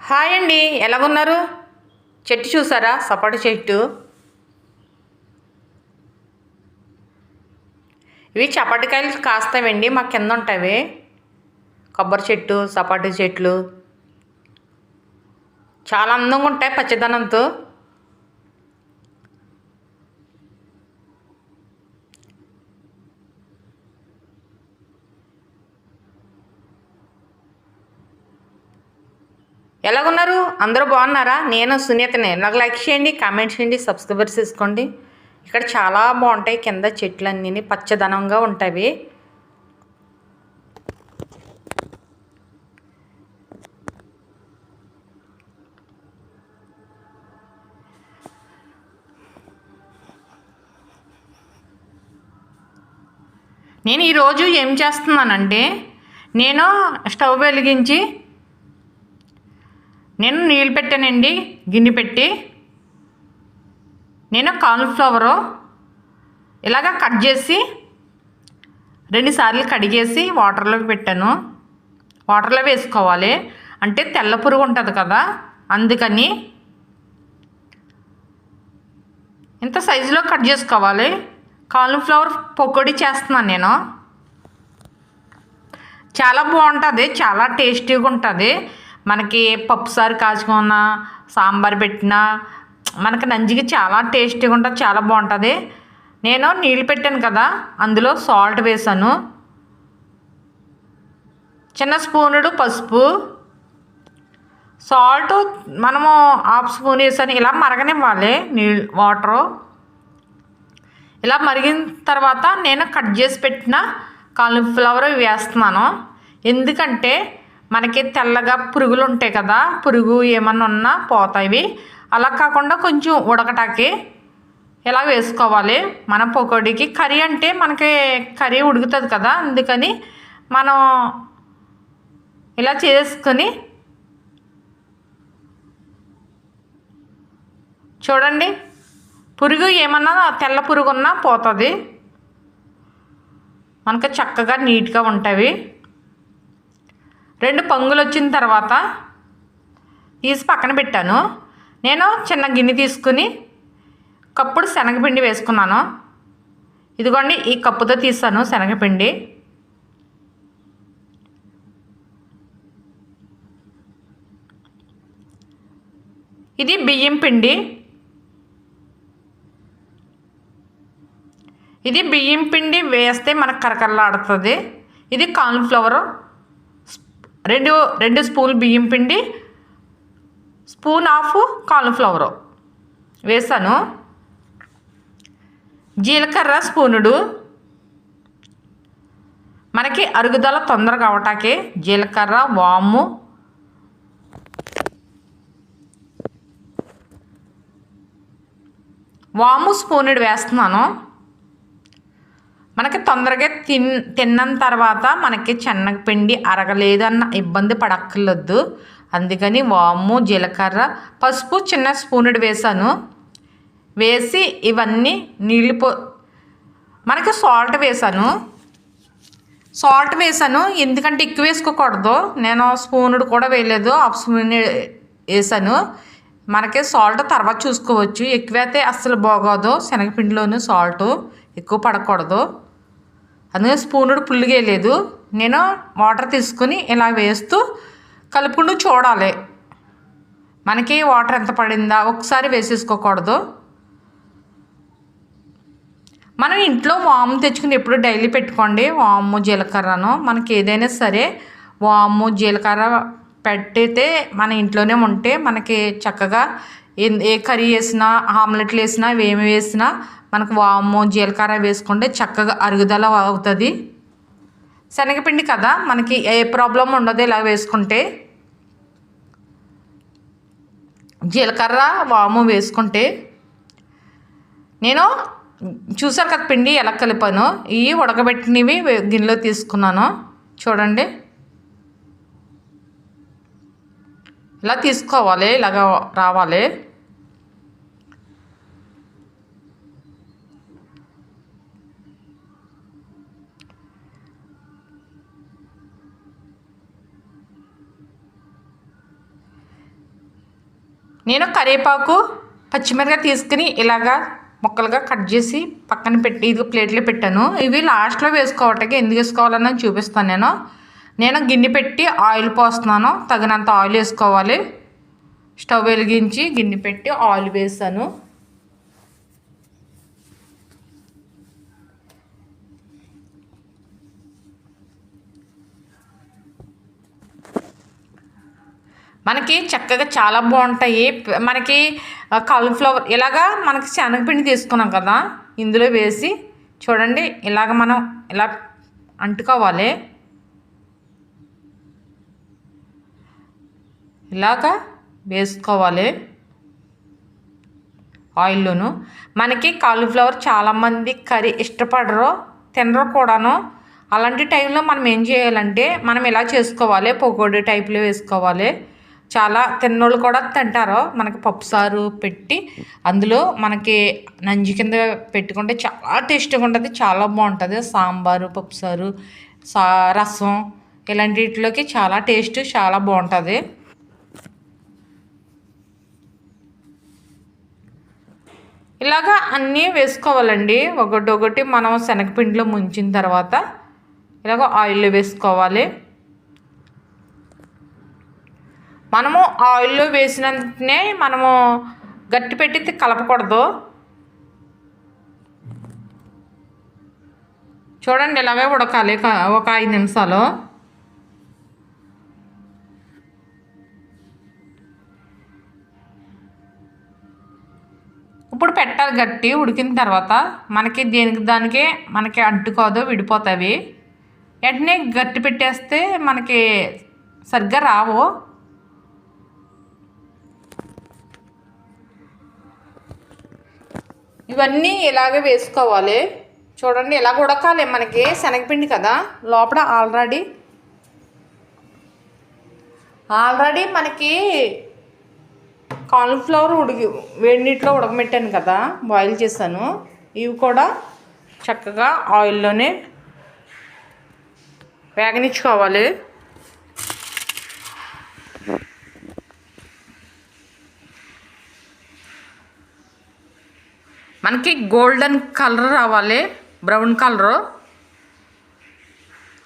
Hi అండి ఎలాగున్నారు? చెట్టు చూసారా? సపోటా చెట్టు. ఇవి చపాటికాయలు కాస్తావండి మా కింద ఉంటాయి. కొబ్బరి చెట్టు సపాటి చెట్లు. చాలా అందంగా ఉంటాయి పచ్చదనంతో. ఎలాగున్నారు? అందరూ బాగున్నారా? నేను సునీతనే నాకు లైక్ చేయండి కామెంట్ చేయండి సబ్స్క్రైబర్స్ చేసుకోండి. ఇక్కడ చాలా బాగుంటాయి. కింద చెట్లన్నీ పచ్చదనంగా ఉంటాయి. నేను ఈరోజు ఏం చేస్తున్నానంటే నేను స్టవ్ వెలిగించి నేను నీళ్ళు పెట్టానండి గిన్నె పెట్టి. నేను కార్న్ఫ్లవరు ఇలాగ కట్ చేసి రెండుసార్లు కడిగేసి వాటర్లో పెట్టాను. వాటర్లో వేసుకోవాలి. అంటే తెల్ల పురుగు ఉంటుంది కదా అందుకని ఇంత సైజులో కట్ చేసుకోవాలి. కాలీఫ్లవర్ పకోడీ చేస్తున్నాను నేను. చాలా బాగుంటుంది చాలా టేస్టీగా ఉంటుంది. మనకి పప్పుసారు కాచుకున్న సాంబార్ పెట్టిన మనకి నంజికి చాలా టేస్టీగా ఉంటుంది చాలా బాగుంటుంది. నేను నీళ్ళు పెట్టాను కదా అందులో సాల్ట్ వేసాను. చిన్న స్పూనుడు పసుపు. సాల్ట్ మనము హాఫ్ స్పూన్ వేసాను. ఇలా మరగనివ్వాలి నీళ్ళు వాటరు. ఇలా మరిగిన తర్వాత నేను కట్ చేసి పెట్టిన కాలీఫ్లవర్ వేస్తున్నాను. ఎందుకంటే మనకి తెల్లగా పురుగులు ఉంటాయి కదా పురుగు ఏమన్నా ఉన్నా పోతాయి. అలా కాకుండా కొంచెం ఉడకటాకి ఇలా వేసుకోవాలి? మన పకోడీకి కర్రీ అంటే మనకి కర్రీ ఉడుకుతుంది కదా అందుకని మనం ఇలా చేసుకొని చూడండి పురుగు ఏమన్నా తెల్ల పురుగు ఉన్నా పోతుంది. మనకు చక్కగా నీట్గా ఉంటాయి రెండు పంగులు వచ్చిన తర్వాత తీసి పక్కన పెట్టాను. నేను చిన్న గిన్నె తీసుకుని కప్పుడు శనగపిండి వేసుకున్నాను. ఇదిగోండి ఈ కప్పుతో తీసాను శనగపిండి. ఇది బియ్యం పిండి. ఇది బియ్యం పిండి వేస్తే మనకు కరకరలాడుతుంది. ఇది కార్న్ఫ్లవరు. రెండు రెండు స్పూన్ బియ్యం పిండి స్పూన్ ఆఫ్ కార్న్ఫ్లవర్ వేసాను. జీలకర్ర స్పూనుడు. మనకి అరుగుదల తొందరగా అవటానికి జీలకర్ర వాము వాము స్పూనుడు వేస్తున్నాను. మనకి తొందరగా తిన్ తిన్న తర్వాత మనకి చెన్నగపిండి అరగలేదు అన్న ఇబ్బంది పడక్కర్లేదు అందుకని వాము జీలకర్ర పసుపు చిన్న స్పూనుడు వేసాను వేసి ఇవన్నీ నీళ్ళు పో మనకి సాల్ట్ వేసాను సాల్ట్ వేసాను ఎందుకంటే ఎక్కువ వేసుకోకూడదు. నేను స్పూనుడు కూడా వేయలేదు. హాఫ్ స్పూన్ వేసాను మనకి సాల్ట్ తర్వాత చూసుకోవచ్చు. ఎక్కువైతే అస్సలు బాగోదు. శనగపిండిలోనూ సాల్ట్ ఎక్కువ పడకూడదు. అందుకని స్పూనుడు పుల్లిగా లేదు నేను వాటర్ తీసుకుని ఇలా వేస్తూ కలుపుకుంటూ చూడాలి. మనకి వాటర్ ఎంత పడిందా ఒకసారి వేసేసుకోకూడదు. మనం ఇంట్లో వాము తెచ్చుకుని ఎప్పుడు డైలీ పెట్టుకోండి. వాము జీలకర్రను మనకి ఏదైనా సరే వాము జీలకర్ర పెట్టితే మన ఇంట్లోనే ఉంటే మనకి చక్కగా ఏ కర్రీ వేసినా ఆమ్లెట్లు వేసినా ఏమి వేసినా మనకు వాము జీలకర్ర వేసుకుంటే చక్కగా అరుగుదల అవుతుంది. శనగపిండి కదా మనకి ఏ ప్రాబ్లం ఉండదు ఇలా వేసుకుంటే. జీలకర్ర వాము వేసుకుంటే. నేను చూసారు కదా పిండి ఎలా కలిపాను ఇవి ఉడకబెట్టినవి గిన్నెలో తీసుకున్నాను. చూడండి. ఇలా తీసుకోవాలి? ఇలాగ రావాలి? నేను కరివేపాకు పచ్చిమిరపకాయ తీసుకుని ఇలాగా ముక్కలుగా కట్ చేసి పక్కన పెట్టి ఇది ప్లేట్లో పెట్టాను. ఇవి లాస్ట్లో వేసుకోవటానికి ఎందుకు వేసుకోవాలని చూపిస్తాను నేను. నేను గిన్నె పెట్టి ఆయిల్ పోస్తున్నాను. తగినంత ఆయిల్ వేసుకోవాలి. స్టవ్ వెలిగించి గిన్నె పెట్టి ఆయిల్ వేసాను. మనకి చక్కగా చాలా బాగుంటాయి. మనకి కాలీఫ్లవర్ ఇలాగా మనకి శనగపిండి తీసుకున్నాం కదా ఇందులో వేసి చూడండి ఇలాగ మనం ఇలా అంటుకోవాలి. ఇలాగా వేసుకోవాలి. ఆయిల్లోను. మనకి కాలీఫ్లవర్ చాలామంది కర్రీ ఇష్టపడరు తినరు కూడాను. అలాంటి టైంలో మనం ఏం చేయాలంటే మనం ఇలా చేసుకోవాలి పొగోడి టైప్లో వేసుకోవాలి. చాలా తిన్నోళ్ళు కూడా తింటారు. మనకి పప్పుసారు పెట్టి అందులో మనకి నంజి కింద పెట్టుకుంటే చాలా టేస్ట్గా ఉంటుంది చాలా బాగుంటుంది. సాంబారు పప్పుసారు సా రసం ఇలాంటిలోకి చాలా టేస్ట్ చాలా బాగుంటుంది. ఇలాగా అన్నీ వేసుకోవాలండి. ఒకటి ఒకటి మనం శనగపిండిలో ముంచిన తర్వాత ఇలాగ ఆయిల్లో వేసుకోవాలి. మనము ఆయిల్లో వేసిన వెంటనే మనము గట్టి పెట్టి కలపకూడదు. చూడండి ఇలాగే ఉడకాలి. ఒక ఐదు నిమిషాలు. గట్టి ఉడికిన తర్వాత మనకి దేనికి దానికి మనకి అంటుకోదు విడిపోతాయి వెంటనే గట్టి పెట్టేస్తే మనకి సరిగ్గా రావు. ఇవన్నీ ఇలాగే వేసుకోవాలి. చూడండి ఇలా ఉడకాలి. మనకి శనగపిండి కదా లోపల ఆల్రెడీ ఆల్రెడీ మనకి కార్న్ఫ్లవర్ ఉడికి వేడి నీటిలో ఉడకబెట్టాను కదా బాయిల్ చేశాను. ఇవి కూడా చక్కగా ఆయిల్లోనే వేగనిచ్చుకోవాలి. మనకి గోల్డెన్ కలర్ రావాలి బ్రౌన్ కలరు.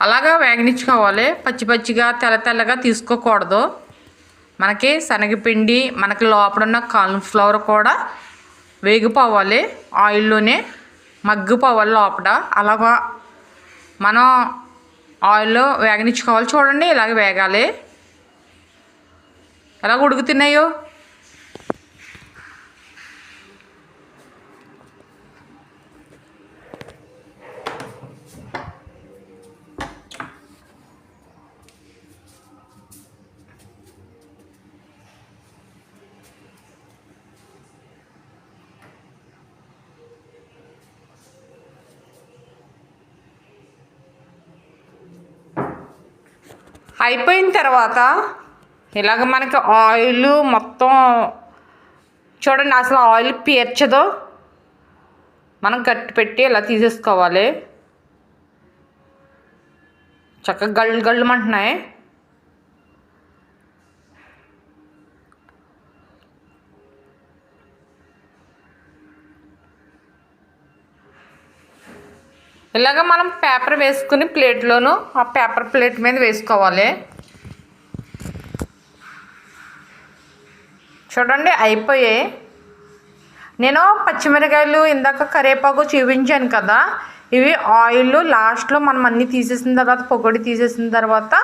అలాగా వేగనిచ్చుకోవాలి. పచ్చి పచ్చిగా తెల్ల తెల్లగా తీసుకోకూడదు. మనకి శనగపిండి మనకి లోపల ఉన్న కాన్ఫ్లవర్ కూడా వేగిపోవాలి. ఆయిల్లోనే మగ్గిపోవాలి లోపల అలాగా మనం ఆయిల్లో వేగనిచ్చుకోవాలి. చూడండి ఇలాగ వేగాలి. ఎలా ఉడుకుతున్నాయో? అయిపోయిన తర్వాత ఇలాగ మనకి ఆయిల్ మొత్తం చూడండి అసలు ఆయిల్ పీర్చదు మనం గట్టి పెట్టి ఇలా తీసేసుకోవాలి. చక్కగా గళ్ళు గళ్ళమంటున్నాయి ఇలాగ మనం పేపర్ వేసుకుని ప్లేట్లోనూ ఆ పేపర్ ప్లేట్ మీద వేసుకోవాలి. చూడండి అయిపోయాయి. నేను పచ్చిమిరకాయలు ఇందాక కరేపాకు చూపించాను కదా ఇవి ఆయిల్ లాస్ట్లో మనం అన్నీ తీసేసిన తర్వాత పొగడి తీసేసిన తర్వాత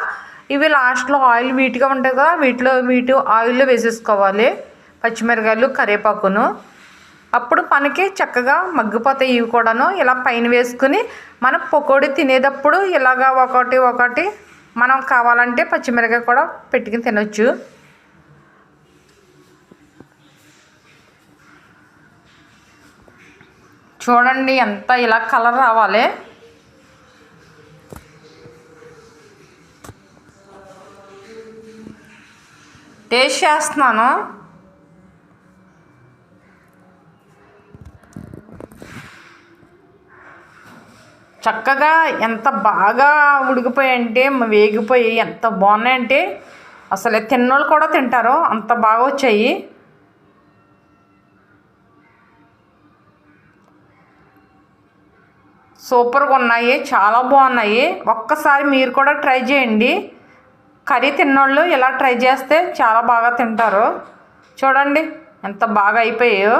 ఇవి లాస్ట్లో ఆయిల్ వీటిగా ఉంటాయి కదా వీటిలో వీటి ఆయిల్లో వేసేసుకోవాలి పచ్చిమిరకాయలు కరివేపాకును అప్పుడు మనకి చక్కగా మగ్గిపోతాయి ఇవి కూడాను. ఇలా పైన వేసుకుని మనం పకోడీ తినేటప్పుడు ఇలాగా ఒకటి ఒకటి మనం కావాలంటే పచ్చిమిరకాయ కూడా పెట్టుకుని తినొచ్చు. చూడండి ఎంత ఇలా కలర్ రావాలి. టేస్ట్ చేస్తున్నాను. చక్కగా ఎంత బాగా ఉడికిపోయాయంటే వేగిపోయి ఎంత బాగున్నాయంటే అసలే తిన్నోళ్ళు కూడా తింటారు. అంత బాగా వచ్చాయి. సూపర్గా ఉన్నాయి. చాలా బాగున్నాయి. ఒక్కసారి మీరు కూడా ట్రై చేయండి. కర్రీ తిన్నోళ్ళు ఇలా ట్రై చేస్తే చాలా బాగా తింటారు. చూడండి ఎంత బాగా అయిపోయాయో.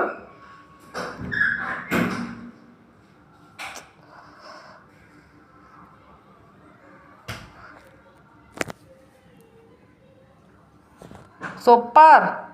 sopar?